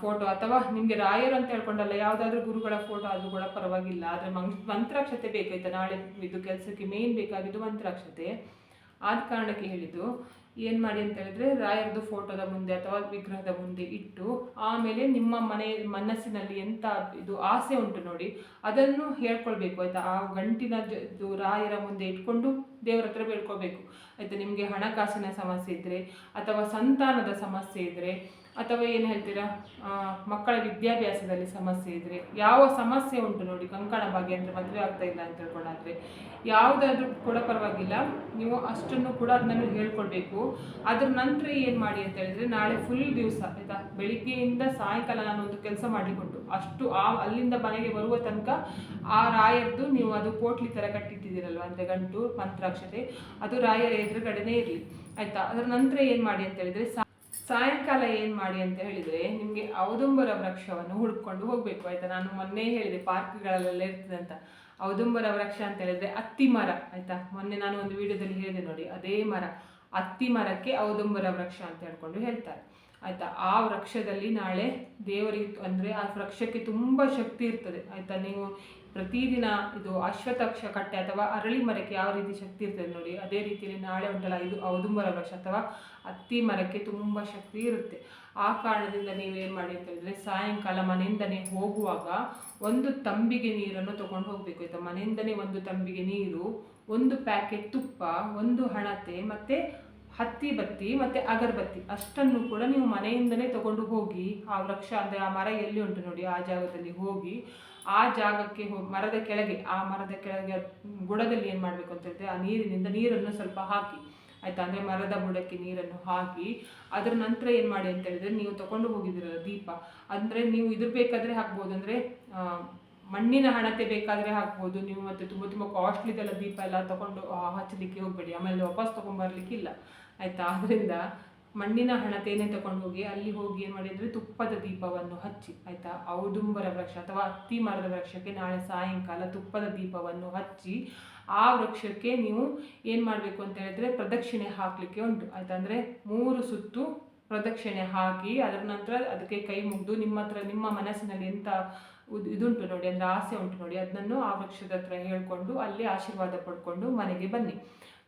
ಫೋಟೋ ಅಥವಾ ನಿಮಗೆ ರಾಯರು ಅಂತ ಹೇಳ್ಕೊಂಡಲ್ಲ, ಯಾವುದಾದ್ರೂ ಗುರುಗಳ ಫೋಟೋ ಆದರೂ ಕೂಡ ಪರವಾಗಿಲ್ಲ. ಆದರೆ ಮಂತ್ರಾಕ್ಷತೆ ಬೇಕಾಯ್ತಾ ನಾಳೆ ಇದು ಕೆಲಸಕ್ಕೆ ಮೇನ್ ಬೇಕಾಗಿದ್ದು ಮಂತ್ರಾಕ್ಷತೆ. ಆದ ಕಾರಣಕ್ಕೆ ಹೇಳಿದ್ದು ಏನು ಮಾಡಿ ಅಂತ ಹೇಳಿದ್ರೆ ರಾಯರದು ಫೋಟೋದ ಮುಂದೆ ಅಥವಾ ವಿಗ್ರಹದ ಮುಂದೆ ಇಟ್ಟು ಆಮೇಲೆ ನಿಮ್ಮ ಮನೆ ಮನಸ್ಸಿನಲ್ಲಿ ಎಂಥ ಇದು ಆಸೆ ಉಂಟು ನೋಡಿ, ಅದನ್ನು ಹೇಳ್ಕೊಳ್ಬೇಕು, ಆಯಿತಾ? ಆ ಗಂಟಿನ ಇದು ರಾಯರ ಮುಂದೆ ಇಟ್ಕೊಂಡು ದೇವರ ಹತ್ರ ಬೇಡ್ಕೋಬೇಕು ಆಯಿತಾ? ನಿಮಗೆ ಹಣಕಾಸಿನ ಸಮಸ್ಯೆ ಇದ್ದರೆ ಅಥವಾ ಸಂತಾನದ ಸಮಸ್ಯೆ ಇದ್ದರೆ ಅಥವಾ ಏನು ಹೇಳ್ತೀರಾ? ಮಕ್ಕಳ ವಿದ್ಯಾಭ್ಯಾಸದಲ್ಲಿ ಸಮಸ್ಯೆ ಇದ್ರೆ, ಯಾವ ಸಮಸ್ಯೆ ಉಂಟು ನೋಡಿ, ಕಂಕಣ ಭಾಗ್ಯ ಅಂದರೆ ಮದುವೆ ಆಗ್ತಾ ಇಲ್ಲ ಅಂತ ಹೇಳ್ಕೊಂಡಾದ್ರೆ ಯಾವುದಾದ್ರೂ ಕೂಡ ಪರವಾಗಿಲ್ಲ. ನೀವು ಅಷ್ಟನ್ನು ಕೂಡ ಅದನ್ನು ಹೇಳ್ಕೊಡ್ಬೇಕು. ಅದ್ರ ನಂತರ ಏನು ಮಾಡಿ ಅಂತ ಹೇಳಿದ್ರೆ, ನಾಳೆ ಫುಲ್ ದಿವಸ, ಆಯ್ತಾ? ಬೆಳಿಗ್ಗೆಯಿಂದ ಸಾಯಂಕಾಲ ನಾನು ಒಂದು ಕೆಲಸ ಮಾಡಿಕೊಟ್ಟು ಅಷ್ಟು ಆ, ಅಲ್ಲಿಂದ ಮನೆಗೆ ಬರುವ ತನಕ ಆ ರಾಯರ್ದು ನೀವು ಅದು ಪೋಟ್ಲಿ ಥರ ಕಟ್ಟಿಟ್ಟಿದ್ದೀರಲ್ವ ಅಂದರೆ ಗಂಟು ಮಂತ್ರಾಕ್ಷತೆ, ಅದು ರಾಯರ ಎದುರುಗಡೆನೇ ಇರಲಿ. ಆಯ್ತಾ? ಅದರ ನಂತರ ಏನು ಮಾಡಿ ಅಂತ ಹೇಳಿದ್ರೆ ಸಾಯಂಕಾಲ ಏನು ಮಾಡಿ ಅಂತ ಹೇಳಿದ್ರೆ ನಿಮಗೆ ಔದುಂಬರ ವೃಕ್ಷವನ್ನು ಹುಡ್ಕೊಂಡು ಹೋಗಬೇಕು, ಆಯ್ತಾ? ನಾನು ಮೊನ್ನೆ ಹೇಳಿದೆ, ಪಾರ್ಕ್ಗಳಲ್ಲೆಲ್ಲ ಇರ್ತದೆ ಅಂತ. ಔದುಂಬರ ವೃಕ್ಷ ಅಂತ ಹೇಳಿದ್ರೆ ಅತ್ತಿ ಮರ, ಆಯ್ತಾ? ಮೊನ್ನೆ ನಾನು ಒಂದು ವಿಡಿಯೋದಲ್ಲಿ ಹೇಳಿದೆ ನೋಡಿ, ಅದೇ ಮರ. ಅತ್ತಿ ಮರಕ್ಕೆ ಔದುಂಬರ ವೃಕ್ಷ ಅಂತ ಹೇಳ್ಕೊಂಡು ಹೇಳ್ತಾರೆ, ಆಯ್ತಾ? ಆ ವೃಕ್ಷದಲ್ಲಿ ನಾಳೆ ದೇವರಿಗೆ ಅಂದರೆ ಆ ವೃಕ್ಷಕ್ಕೆ ತುಂಬ ಶಕ್ತಿ ಇರ್ತದೆ, ಆಯ್ತಾ? ನೀವು ಪ್ರತಿದಿನ ಇದು ಅಶ್ವತಕ್ಷ ಕಟ್ಟೆ ಅಥವಾ ಅರಳಿ ಮರಕ್ಕೆ ಯಾವ ರೀತಿ ಶಕ್ತಿ ಇರ್ತದೆ ನೋಡಿ, ಅದೇ ರೀತಿಯಲ್ಲಿ ನಾಳೆ ಉಂಟಲ್ಲ ಇದು ಔದುಂಬರ ವೃಕ್ಷ ಅಥವಾ ಅತ್ತಿ ಮರಕ್ಕೆ ತುಂಬ ಶಕ್ತಿ ಇರುತ್ತೆ. ಆ ಕಾರಣದಿಂದ ನೀವೇನು ಮಾಡಿ ಅಂತ ಹೇಳಿದ್ರೆ, ಸಾಯಂಕಾಲ ಮನೆಯಿಂದನೇ ಹೋಗುವಾಗ ಒಂದು ತಂಬಿಗೆ ನೀರನ್ನು ತಗೊಂಡು ಹೋಗಬೇಕು. ಆಯ್ತಾ? ಮನೆಯಿಂದನೇ ಒಂದು ತಂಬಿಗೆ ನೀರು, ಒಂದು ಪ್ಯಾಕೆಟ್ ತುಪ್ಪ, ಒಂದು ಹಣತೆ ಮತ್ತು ಹತ್ತಿ ಬತ್ತಿ ಮತ್ತು ಅಗರಬತ್ತಿ ಅಷ್ಟನ್ನು ಕೂಡ ನೀವು ಮನೆಯಿಂದನೇ ತಗೊಂಡು ಹೋಗಿ, ಆ ವೃಕ್ಷ ಅಂದರೆ ಆ ಮರ ಎಲ್ಲಿ ಉಂಟು ನೋಡಿ, ಆ ಜಾಗದಲ್ಲಿ ಹೋಗಿ ಆ ಜಾಗಕ್ಕೆ ಹೋಗಿ ಮರದ ಕೆಳಗೆ, ಆ ಮರದ ಕೆಳಗೆ ಬುಡದಲ್ಲಿ ಏನು ಮಾಡಬೇಕು ಅಂತ ಹೇಳಿದ್ರೆ ಆ ನೀರಿನಿಂದ ನೀರನ್ನು ಸ್ವಲ್ಪ ಹಾಕಿ, ಆಯ್ತಾ? ಅಂದರೆ ಮರದ ಬುಡಕ್ಕೆ ನೀರನ್ನು ಹಾಕಿ, ಅದರ ನಂತರ ಏನು ಮಾಡಿ ಅಂತ ಹೇಳಿದ್ರೆ ನೀವು ತಗೊಂಡು ಹೋಗಿದ್ದೀರಲ್ಲ ದೀಪ. ಅಂದರೆ ನೀವು ಇದ್ರ ಬೇಕಾದರೆ ಹಾಕ್ಬೋದು. ಅಂದರೆ ಮಣ್ಣಿನ ಹಣತೆ ಬೇಕಾದರೆ ಹಾಕ್ಬೋದು. ನೀವು ಮತ್ತೆ ತುಂಬ ತುಂಬ ಕಾಸ್ಟ್ಲಿದೆಲ್ಲ ದೀಪ ಎಲ್ಲ ತಗೊಂಡು ಹಚ್ಚಲಿಕ್ಕೆ ಹೋಗಬೇಡಿ. ಆಮೇಲೆ ವಾಪಸ್ ತೊಗೊಂಬರ್ಲಿಕ್ಕಿಲ್ಲ ಆಯಿತಾ? ಅದರಿಂದ ಮಣ್ಣಿನ ಹಣತೆಯನ್ನೇ ತಗೊಂಡು ಹೋಗಿ ಅಲ್ಲಿ ಹೋಗಿ ಏನು ಮಾಡಿದರೆ ತುಪ್ಪದ ದೀಪವನ್ನು ಹಚ್ಚಿ, ಆಯಿತಾ? ಔದುಂಬರ ವೃಕ್ಷ ಅಥವಾ ಅತ್ತಿ ಮರದ ವೃಕ್ಷಕ್ಕೆ ನಾಳೆ ಸಾಯಂಕಾಲ ತುಪ್ಪದ ದೀಪವನ್ನು ಹಚ್ಚಿ ಆ ವೃಕ್ಷಕ್ಕೆ ನೀವು ಏನು ಮಾಡಬೇಕು ಅಂತ ಹೇಳಿದ್ರೆ ಪ್ರದಕ್ಷಿಣೆ ಹಾಕಲಿಕ್ಕೆ ಉಂಟು. ಆಯ್ತಾ? ಅಂದರೆ ಮೂರು ಸುತ್ತು ಪ್ರದಕ್ಷಿಣೆ ಹಾಕಿ ಅದರ ನಂತರ ಅದಕ್ಕೆ ಕೈ ಮುಗಿದು ನಿಮ್ಮ ಹತ್ರ ನಿಮ್ಮ ಮನಸ್ಸಿನಲ್ಲಿ ಎಂಥ ಇದುಂಟು ನೋಡಿ ಅಂದರೆ ಆಸೆ ಉಂಟು ನೋಡಿ. ಅದನ್ನು ಆ ವೃಕ್ಷದ ಹತ್ರ ಹೇಳ್ಕೊಂಡು ಅಲ್ಲಿ ಆಶೀರ್ವಾದ ಪಡ್ಕೊಂಡು ಮನೆಗೆ ಬನ್ನಿ.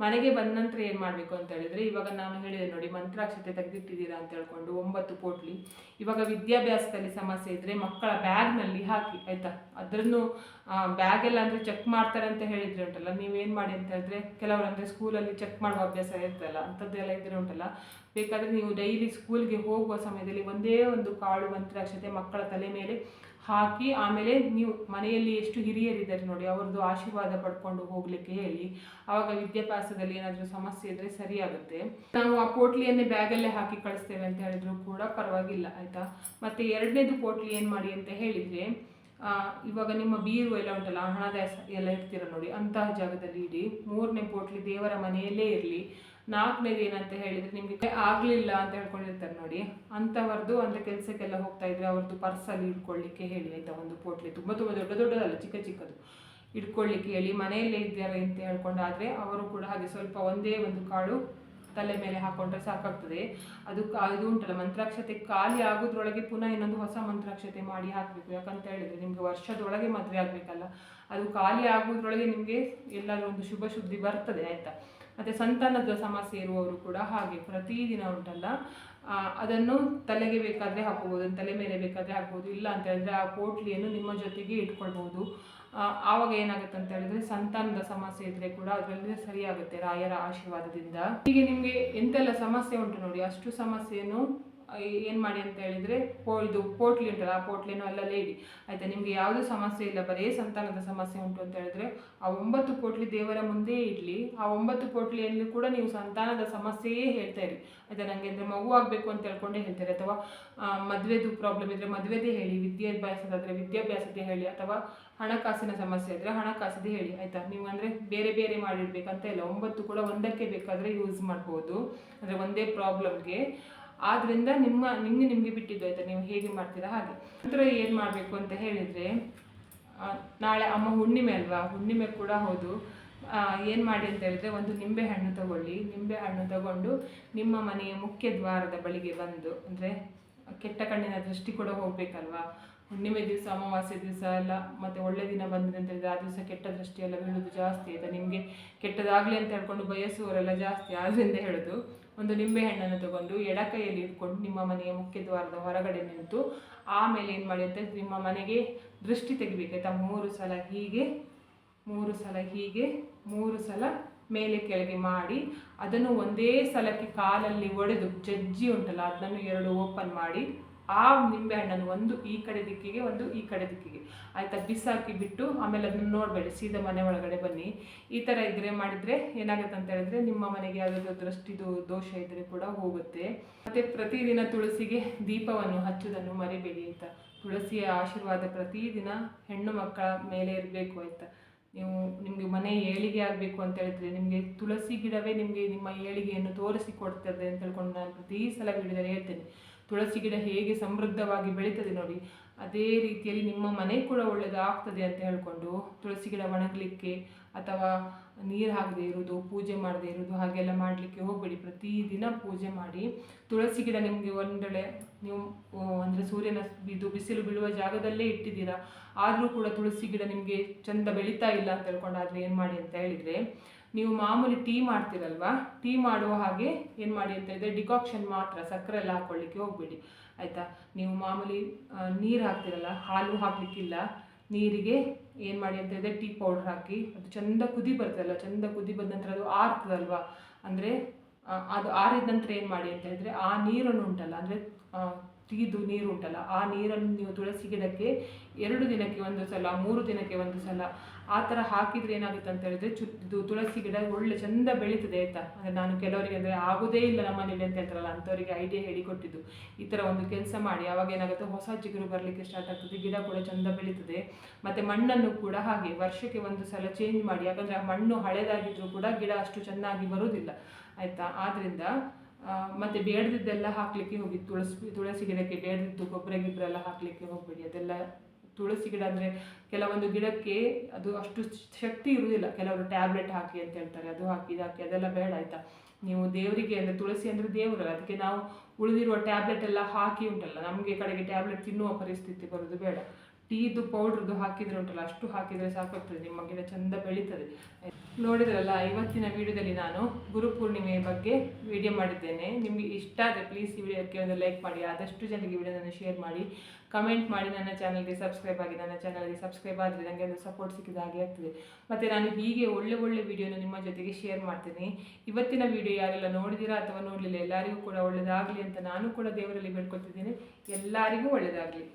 ಮನೆಗೆ ಬಂದ ನಂತರ ಏನು ಮಾಡಬೇಕು ಅಂತ ಹೇಳಿದರೆ, ಇವಾಗ ನಾನು ಹೇಳಿದೆ ನೋಡಿ, ಮಂತ್ರಾಕ್ಷತೆ ತೆಗೆದಿಟ್ಟಿದ್ದೀರಾ ಅಂತ ಹೇಳ್ಕೊಂಡು ಒಂಬತ್ತು ಪೋಟ್ಲಿ. ಇವಾಗ ವಿದ್ಯಾಭ್ಯಾಸದಲ್ಲಿ ಸಮಸ್ಯೆ ಇದ್ದರೆ ಮಕ್ಕಳ ಬ್ಯಾಗ್ನಲ್ಲಿ ಹಾಕಿ, ಆಯಿತಾ? ಬ್ಯಾಗ್ ಎಲ್ಲ ಅಂದರೆ ಚೆಕ್ ಮಾಡ್ತಾರೆ ಅಂತ ಹೇಳಿದರೆ ಉಂಟಲ್ಲ, ನೀವೇನು ಮಾಡಿ ಅಂತ ಹೇಳಿದ್ರೆ, ಕೆಲವರು ಅಂದರೆ ಸ್ಕೂಲಲ್ಲಿ ಚೆಕ್ ಮಾಡುವ ಅಭ್ಯಾಸ ಇರ್ತಲ್ಲ ಅಂಥದ್ದೆಲ್ಲ ಇದ್ದರೆ ಉಂಟಲ್ಲ. ಬೇಕಾದರೆ ನೀವು ಡೈಲಿ ಸ್ಕೂಲ್ಗೆ ಹೋಗುವ ಸಮಯದಲ್ಲಿ ಒಂದೇ ಒಂದು ಕಾಳು ಮಂತ್ರಾಕ್ಷತೆ ಮಕ್ಕಳ ತಲೆ ಮೇಲೆ ಹಾಕಿ ಆಮೇಲೆ ನೀವು ಮನೆಯಲ್ಲಿ ಎಷ್ಟು ಹಿರಿಯರಿದ್ದಾರೆ ನೋಡಿ, ಅವ್ರದ್ದು ಆಶೀರ್ವಾದ ಪಡ್ಕೊಂಡು ಹೋಗ್ಲಿಕ್ಕೆ ಹೇಳಿ. ಆವಾಗ ವಿದ್ಯಾಭ್ಯಾಸದಲ್ಲಿ ಏನಾದರೂ ಸಮಸ್ಯೆ ಇದ್ರೆ ಸರಿಯಾಗುತ್ತೆ. ನಾವು ಆ ಪೋಟ್ಲಿಯನ್ನೇ ಬ್ಯಾಗಲ್ಲೇ ಹಾಕಿ ಕಳಿಸ್ತೇವೆ ಅಂತ ಹೇಳಿದ್ರು ಕೂಡ ಪರವಾಗಿಲ್ಲ, ಆಯ್ತಾ? ಮತ್ತೆ ಎರಡನೇದು ಪೋಟ್ಲಿ ಏನು ಮಾಡಿ ಅಂತ ಹೇಳಿದ್ರೆ ಇವಾಗ ನಿಮ್ಮ ಬೀರು ಎಲ್ಲ ಉಂಟಲ್ಲ ಹಣದ ಎಲ್ಲ ಇಡ್ತೀರ ನೋಡಿ, ಅಂತಹ ಜಾಗದಲ್ಲಿ ಇಡಿ. ಮೂರನೇ ಪೋಟ್ಲಿ ದೇವರ ಮನೆಯಲ್ಲೇ ಇರಲಿ. ನಾಲ್ಕನೇದು ಏನಂತ ಹೇಳಿದ್ರೆ ನಿಮಗೆ ಆಗಲಿಲ್ಲ ಅಂತ ಹೇಳ್ಕೊಂಡಿರ್ತಾರೆ ನೋಡಿ. ಅಂಥವ್ರದ್ದು ಅಂದರೆ ಕೆಲಸಕ್ಕೆಲ್ಲ ಹೋಗ್ತಾ ಇದ್ರೆ ಅವ್ರದ್ದು ಪರ್ಸಲ್ಲಿ ಇಟ್ಕೊಳ್ಳಿಕ್ಕೆ ಹೇಳಿ ಆಯ್ತಾ ಒಂದು ಪೋಟ್ಲಿ. ತುಂಬ ತುಂಬ ದೊಡ್ಡ ದೊಡ್ಡದಲ್ಲ, ಚಿಕ್ಕ ಚಿಕ್ಕದು. ಇಟ್ಕೊಳ್ಳಿಕ್ಕೆ ಹೇಳಿ, ಮನೆಯಲ್ಲೇ ಇದ್ದಾರೆ ಅಂತ ಹೇಳ್ಕೊಂಡಾದರೆ ಅವರು ಕೂಡ ಹಾಗೆ ಸ್ವಲ್ಪ ಒಂದೇ ಒಂದು ಕಾಳು ತಲೆ ಮೇಲೆ ಹಾಕೊಂಡ್ರೆ ಸಾಕಾಗ್ತದೆ. ಅದು ಇದು ಉಂಟಲ್ಲ, ಮಂತ್ರಾಕ್ಷತೆ ಖಾಲಿ ಆಗೋದ್ರೊಳಗೆ ಪುನಃ ಇನ್ನೊಂದು ಹೊಸ ಮಂತ್ರಾಕ್ಷತೆ ಮಾಡಿ ಹಾಕಬೇಕು. ಯಾಕಂತ ಹೇಳಿದ್ರೆ ನಿಮಗೆ ವರ್ಷದೊಳಗೆ ಮದುವೆ ಆಗಬೇಕಲ್ಲ. ಅದು ಖಾಲಿ ಆಗೋದ್ರೊಳಗೆ ನಿಮಗೆ ಎಲ್ಲಾದ್ರೂ ಒಂದು ಶುಭ ಶುದ್ಧಿ ಬರ್ತದೆ, ಆಯ್ತಾ? ಮತ್ತು ಸಂತಾನದ ಸಮಸ್ಯೆ ಇರುವವರು ಕೂಡ ಹಾಗೆ ಪ್ರತಿದಿನ ಉಂಟಲ್ಲ. ಅದನ್ನು ತಲೆಗೆ ಬೇಕಾದರೆ ಹಾಕೋಬೋದು ತಲೆ ಮೇಲೆ ಬೇಕಾದರೆ ಹಾಕ್ಬೋದು, ಇಲ್ಲ ಅಂತ ಹೇಳಿದ್ರೆ ಆ ಕೋಟ್ಲಿಯನ್ನು ನಿಮ್ಮ ಜೊತೆಗೆ ಇಟ್ಕೊಳ್ಬೋದು ಆವಾಗ ಏನಾಗುತ್ತೆ ಅಂತ ಹೇಳಿದ್ರೆ ಸಂತಾನದ ಸಮಸ್ಯೆ ಇದ್ರೆ ಕೂಡ ಅದರಲ್ಲಿ ಸರಿಯಾಗುತ್ತೆ ರಾಯರ ಆಶೀರ್ವಾದದಿಂದ. ಹೀಗೆ ನಿಮಗೆ ಎಂತೆಲ್ಲ ಸಮಸ್ಯೆ ಉಂಟು ನೋಡಿ, ಅಷ್ಟು ಸಮಸ್ಯೆಯನ್ನು ಏನ್ ಮಾಡಿ ಅಂತ ಹೇಳಿದರೆ ಪೋ ಇದು ಪೋಟ್ಲಿ ಉಂಟಲ್ಲ, ಆ ಪೋಟ್ಲಿಯನ್ನು ಅಲ್ಲಲ್ಲೇ ಇಡಿ. ಆಯಿತಾ? ನಿಮಗೆ ಯಾವುದೂ ಸಮಸ್ಯೆ ಇಲ್ಲ, ಬರೀ ಸಂತಾನದ ಸಮಸ್ಯೆ ಉಂಟು ಅಂತ ಹೇಳಿದ್ರೆ, ಆ ಒಂಬತ್ತು ಪೋಟ್ಲಿ ದೇವರ ಮುಂದೆ ಇಡಲಿ, ಆ ಒಂಬತ್ತು ಪೋಟ್ಲಿಯಲ್ಲಿ ಕೂಡ ನೀವು ಸಂತಾನದ ಸಮಸ್ಯೆಯೇ ಹೇಳ್ತಾ ಇರಿ. ಆಯಿತಾ? ನನಗೆ ಅಂದರೆ ಮಗು ಆಗಬೇಕು ಅಂತ ಹೇಳ್ಕೊಂಡೇ ಹೇಳ್ತಾರೆ. ಅಥವಾ ಮದುವೆದು ಪ್ರಾಬ್ಲಮ್ ಇದ್ದರೆ ಮದುವೆದೇ ಹೇಳಿ, ವಿದ್ಯಾಭ್ಯಾಸದಾದರೆ ವಿದ್ಯಾಭ್ಯಾಸದೇ ಹೇಳಿ, ಅಥವಾ ಹಣಕಾಸಿನ ಸಮಸ್ಯೆ ಇದ್ದರೆ ಹಣಕಾಸದೇ ಹೇಳಿ. ಆಯಿತಾ? ನೀವು ಅಂದರೆ ಬೇರೆ ಬೇರೆ ಮಾಡಿಡ್ಬೇಕಂತ ಇಲ್ಲ. ಒಂಬತ್ತು ಕೂಡ ಒಂದಕ್ಕೆ ಬೇಕಾದರೆ ಯೂಸ್ ಮಾಡ್ಬೋದು. ಅಂದರೆ ಒಂದೇ ಪ್ರಾಬ್ಲಮ್ಗೆ ಆದ್ರಿಂದ ನಿಮ್ಮ, ನಿಮಗೆ ನಿಮಗೆ ಬಿಟ್ಟಿದ್ದು ಆಯಿತಾ? ನೀವು ಹೇಗೆ ಮಾಡ್ತೀರಾ? ಹಾಗೆ. ನಂತರ ಏನು ಮಾಡಬೇಕು ಅಂತ ಹೇಳಿದರೆ ನಾಳೆ ಅಮ್ಮ ಹುಣ್ಣಿಮೆ ಅಲ್ವಾ? ಹುಣ್ಣಿಮೆ ಕೂಡ ಹೌದು. ಏನು ಮಾಡಿ ಅಂತ ಹೇಳಿದ್ರೆ ಒಂದು ನಿಂಬೆ ಹಣ್ಣು ತಗೊಳ್ಳಿ. ನಿಂಬೆ ಹಣ್ಣು ತಗೊಂಡು ನಿಮ್ಮ ಮನೆಯ ಮುಖ್ಯ ದ್ವಾರದ ಬಳಿಗೆ ಬಂದು, ಅಂದರೆ ಕೆಟ್ಟ ಕಣ್ಣಿನ ದೃಷ್ಟಿ ಕೂಡ ಹೋಗಬೇಕಲ್ವಾ? ಹುಣ್ಣಿಮೆ ದಿವಸ, ಅಮಾವಾಸ್ಯ ದಿವಸ ಎಲ್ಲ ಮತ್ತೆ ಒಳ್ಳೆ ದಿನ ಬಂದಿದೆ ಅಂತ ಹೇಳಿದ್ರೆ ಆ ದಿವಸ ಕೆಟ್ಟ ದೃಷ್ಟಿಯೆಲ್ಲ ಬೀಳೋದು ಜಾಸ್ತಿ ಆಯಿತಾ? ನಿಮಗೆ ಕೆಟ್ಟದಾಗಲಿ ಅಂತ ಹೇಳ್ಕೊಂಡು ಬಯಸುವವರೆಲ್ಲ ಜಾಸ್ತಿ ಆದ್ದರಿಂದ ಹೇಳೋದು. ಒಂದು ನಿಂಬೆ ಹಣ್ಣನ್ನು ತಗೊಂಡು ಎಡ ಕೈಯಲ್ಲಿ ಇಟ್ಕೊಂಡು ನಿಮ್ಮ ಮನೆಯ ಮುಖ್ಯ ದ್ವಾರದ ಹೊರಗಡೆ ನಿಂತು ಆಮೇಲೆ ಏನು ಮಾಡಿ ಅಂತ ನಿಮ್ಮ ಮನೆಗೆ ದೃಷ್ಟಿ ತೆಗಿಬೇಕಾಯ್ತಾ ಮೂರು ಸಲ ಹೀಗೆ, ಮೂರು ಸಲ ಹೀಗೆ, ಮೂರು ಸಲ ಮೇಲೆ ಕೆಳಗೆ ಮಾಡಿ, ಅದನ್ನು ಒಂದೇ ಸಲಕ್ಕೆ ಕಾಲಲ್ಲಿ ಒಡೆದು ಜಜ್ಜಿ ಉಂಟಲ್ಲ, ಅದನ್ನು ಎರಡು ಓಪನ್ ಮಾಡಿ ಆ ನಿಂಬೆ ಹಣ್ಣನ್ನು ಒಂದು ಈ ಕಡೆ ದಿಕ್ಕಿಗೆ, ಒಂದು ಈ ಕಡೆ ದಿಕ್ಕಿಗೆ. ಆಯ್ತಾ, ಬಿಸಾಕಿ ಬಿಟ್ಟು ಆಮೇಲೆ ಅದನ್ನು ನೋಡಬೇಡಿ, ಸೀದಾ ಮನೆ ಒಳಗಡೆ ಬನ್ನಿ. ಈ ಥರ ಇದ್ರೆ ಮಾಡಿದರೆ ಏನಾಗುತ್ತೆ ಅಂತ ಹೇಳಿದ್ರೆ ನಿಮ್ಮ ಮನೆಗೆ ಯಾವುದಾದ್ರು ದೃಷ್ಟಿದು ದೋಷ ಇದ್ದರೆ ಕೂಡ ಹೋಗುತ್ತೆ. ಮತ್ತು ಪ್ರತಿದಿನ ತುಳಸಿಗೆ ದೀಪವನ್ನು ಹಚ್ಚುವುದನ್ನು ಮರಿಬೇಡಿ ಅಂತ. ತುಳಸಿಯ ಆಶೀರ್ವಾದ ಪ್ರತಿದಿನ ಹೆಣ್ಣು ಮಕ್ಕಳ ಮೇಲೆ ಇರಬೇಕು ಆಯಿತಾ ನೀವು ನಿಮಗೆ ಮನೆ ಏಳಿಗೆ ಆಗಬೇಕು ಅಂತ ಹೇಳಿದ್ರೆ ನಿಮಗೆ ತುಳಸಿ ಗಿಡವೇ ನಿಮಗೆ ನಿಮ್ಮ ಏಳಿಗೆಯನ್ನು ತೋರಿಸಿ ಕೊಡ್ತದೆ ಅಂತ ಹೇಳ್ಕೊಂಡು ನಾನು ಪ್ರತಿ ಸಲ ವಿಡಿಯೋದಲ್ಲಿ ಹೇಳ್ತೇನೆ. ತುಳಸಿ ಗಿಡ ಹೇಗೆ ಸಮೃದ್ಧವಾಗಿ ಬೆಳೀತದೆ ನೋಡಿ. ಅದೇ ರೀತಿಯಲ್ಲಿ ನಿಮ್ಮ ಮನೆ ಕೂಡ ಒಳ್ಳೆಯದಾಗ್ತದೆ ಅಂತ ಹೇಳಿಕೊಂಡು ತುಳಸಿ ಗಿಡ ಒಣಗಲಿಕ್ಕೆ ಅಥವಾ ನೀರು ಹಾಕದೇ ಇರೋದು ಪೂಜೆ ಮಾಡದೇ ಇರೋದು ಹಾಗೆಲ್ಲ ಮಾಡಲಿಕ್ಕೆ ಹೋಗಬೇಡಿ. ಪ್ರತಿದಿನ ಪೂಜೆ ಮಾಡಿ ತುಳಸಿ ಗಿಡ ನಿಮಗೆ ಒಂದೊಳ್ಳೆ ನೀವು ಅಂದರೆ ಸೂರ್ಯನ ಇದು ಬಿಸಿಲು ಬೀಳುವ ಜಾಗದಲ್ಲೇ ಇಟ್ಟಿದ್ದೀರಾ. ಆದರೂ ಕೂಡ ತುಳಸಿ ಗಿಡ ನಿಮಗೆ ಚಂದ ಬೆಳೀತಾ ಇಲ್ಲ ಅಂತ ಹೇಳ್ಕೊಂಡು ಆದರೆ ಏನು ಮಾಡಿ ಅಂತ ಹೇಳಿದರೆ ನೀವು ಮಾಮೂಲಿ ಟೀ ಮಾಡ್ತೀರಲ್ವಾ? ಟೀ ಮಾಡುವ ಹಾಗೆ ಏನು ಮಾಡಿ ಅಂತ ಹೇಳಿದ್ರೆ ಡಿಕಾಕ್ಷನ್ ಮಾತ್ರ, ಸಕ್ಕರೆ ಎಲ್ಲ ಹಾಕ್ಕೊಳ್ಳಿಕ್ಕೆ ಹೋಗಬೇಡಿ, ಆಯಿತಾ? ನೀವು ಮಾಮೂಲಿ ನೀರು ಹಾಕ್ತಿರಲ್ಲ, ಹಾಲು ಹಾಕಲಿಕ್ಕಿಲ್ಲ, ನೀರಿಗೆ ಏನು ಮಾಡಿ ಅಂತ ಹೇಳಿದ್ರೆ ಟೀ ಪೌಡ್ರ್ ಹಾಕಿ, ಅದು ಚಂದ ಕುದಿ ಬರ್ತದಲ್ಲ, ಚಂದ ಕುದಿ ಬಂದ ನಂತರ ಅದು ಆರ್ತದಲ್ವಾ? ಅಂದರೆ ಅದು ಆರಿದ ನಂತರ ಏನು ಮಾಡಿ ಅಂತ ಹೇಳಿದ್ರೆ ಆ ನೀರನ್ನು ಉಂಟಲ್ಲ, ಅಂದರೆ ಟೀದು ನೀರು ಉಂಟಲ್ಲ, ಆ ನೀರನ್ನು ನೀವು ತುಳಸಿ ಗಿಡಕ್ಕೆ ಎರಡು ದಿನಕ್ಕೆ ಒಂದು ಸಲ, ಮೂರು ದಿನಕ್ಕೆ ಒಂದು ಸಲ ಆ ಥರ ಹಾಕಿದರೆ ಏನಾಗುತ್ತೆ ಅಂತ ಹೇಳಿದ್ರೆ ಚು ತುಳಸಿ ಗಿಡ ಒಳ್ಳೆ ಚಂದ ಬೆಳೀತದೆ ಆಯ್ತಾ? ಅಂದರೆ ನಾನು ಕೆಲವರಿಗೆ ಅಂದರೆ ಆಗೋದೇ ಇಲ್ಲ ನಮ್ಮ ಮನೇಲಿ ಅಂತ ಹೇಳ್ತಾರಲ್ಲ, ಅಂಥವರಿಗೆ ಐಡಿಯಾ ಹೇಳಿಕೊಟ್ಟಿದ್ದು. ಈ ಥರ ಒಂದು ಕೆಲಸ ಮಾಡಿ, ಆವಾಗ ಏನಾಗುತ್ತೆ ಹೊಸ ಚಿಗುರು ಬರಲಿಕ್ಕೆ ಸ್ಟಾರ್ಟ್ ಆಗ್ತದೆ, ಗಿಡ ಕೂಡ ಚಂದ ಬೆಳೀತದೆ. ಮತ್ತು ಮಣ್ಣನ್ನು ಕೂಡ ಹಾಗೆ ವರ್ಷಕ್ಕೆ ಒಂದು ಸಲ ಚೇಂಜ್ ಮಾಡಿ, ಯಾಕಂದರೆ ಆ ಮಣ್ಣು ಹಳೇದಾಗಿದ್ರೂ ಕೂಡ ಗಿಡ ಅಷ್ಟು ಚೆನ್ನಾಗಿ ಬರುವುದಿಲ್ಲ ಆಯಿತಾ? ಆದ್ದರಿಂದ ಮತ್ತು ಬೇಡದಿದ್ದೆಲ್ಲ ಹಾಕಲಿಕ್ಕೆ ಹೋಗಿ, ತುಳಸಿ ತುಳಸಿ ಗಿಡಕ್ಕೆ ಬೇಡದಿದ್ದು ಗೊಬ್ಬರ ಗಿಬ್ಬರ ಎಲ್ಲ ಹಾಕಲಿಕ್ಕೆ ಹೋಗಬೇಡಿ. ಅದೆಲ್ಲ ತುಳಸಿ ಗಿಡ ಅಂದರೆ ಕೆಲವೊಂದು ಗಿಡಕ್ಕೆ ಅದು ಅಷ್ಟು ಶಕ್ತಿ ಇರುವುದಿಲ್ಲ. ಕೆಲವರು ಟ್ಯಾಬ್ಲೆಟ್ ಹಾಕಿ ಅಂತ ಹೇಳ್ತಾರೆ, ಅದು ಹಾಕಿ, ಇದು ಹಾಕಿ, ಅದೆಲ್ಲ ಬೇಡ ಆಯಿತಾ? ನೀವು ದೇವರಿಗೆ ಅಂದರೆ ತುಳಸಿ ಅಂದರೆ ದೇವರಲ್ಲ, ಅದಕ್ಕೆ ನಾವು ಉಳಿದಿರುವ ಟ್ಯಾಬ್ಲೆಟ್ ಎಲ್ಲ ಹಾಕಿ ಉಂಟಲ್ಲ, ನಮಗೆ ಕಡೆಗೆ ಟ್ಯಾಬ್ಲೆಟ್ ತಿನ್ನುವ ಪರಿಸ್ಥಿತಿ ಬರೋದು ಬೇಡ. ಟೀದು ಪೌಡ್ರದ್ದು ಹಾಕಿದ್ರೆ ಉಂಟಲ್ಲ, ಅಷ್ಟು ಹಾಕಿದರೆ ಸಾಕಾಗ್ತದೆ, ನಿಮ್ಮ ಗಿಡ ಚಂದ ಬೆಳೀತದೆ. ನೋಡಿದ್ರಲ್ಲ, ಇವತ್ತಿನ ವಿಡಿಯೋದಲ್ಲಿ ನಾನು ಗುರುಪೂರ್ಣಿಮೆಯ ಬಗ್ಗೆ ವಿಡಿಯೋ ಮಾಡಿದ್ದೇನೆ. ನಿಮಗೆ ಇಷ್ಟ ಆದರೆ ಪ್ಲೀಸ್ ಈ ವಿಡಿಯೋಕ್ಕೆ ಒಂದು ಲೈಕ್ ಮಾಡಿ, ಆದಷ್ಟು ಜನರಿಗೆ ವಿಡಿಯೋನ ಶೇರ್ ಮಾಡಿ. ಕಮೆಂಟ್ ಮಾಡಿ, ನನ್ನ ಚಾನಲ್ಗೆ ಸಬ್ಸ್ಕ್ರೈಬ್ ಆಗಿ, ನನ್ನ ಚಾನಲ್ಗೆ ಸಬ್ಸ್ಕ್ರೈಬ್ ಆದರೆ ನನಗೆ ಒಂದು ಸಪೋರ್ಟ್ ಸಿಕ್ಕಿದ ಹಾಗೆ ಆಗ್ತದೆ. ಮತ್ತು ನಾನು ಹೀಗೆ ಒಳ್ಳೆ ಒಳ್ಳೆ ವಿಡಿಯೋನ ನಿಮ್ಮ ಜೊತೆಗೆ ಶೇರ್ ಮಾಡ್ತೀನಿ. ಇವತ್ತಿನ ವಿಡಿಯೋ ಯಾರೆಲ್ಲ ನೋಡಿದಿರಾ ಅಥವಾ ನೋಡಲಿಲ್ಲ, ಎಲ್ಲರಿಗೂ ಕೂಡ ಒಳ್ಳೆಯದಾಗಲಿ ಅಂತ ನಾನು ಕೂಡ ದೇವರಲ್ಲಿ ಬೇಡ್ಕೊತಿದ್ದೇನೆ ಎಲ್ಲರಿಗೂ ಒಳ್ಳೆಯದಾಗಲಿ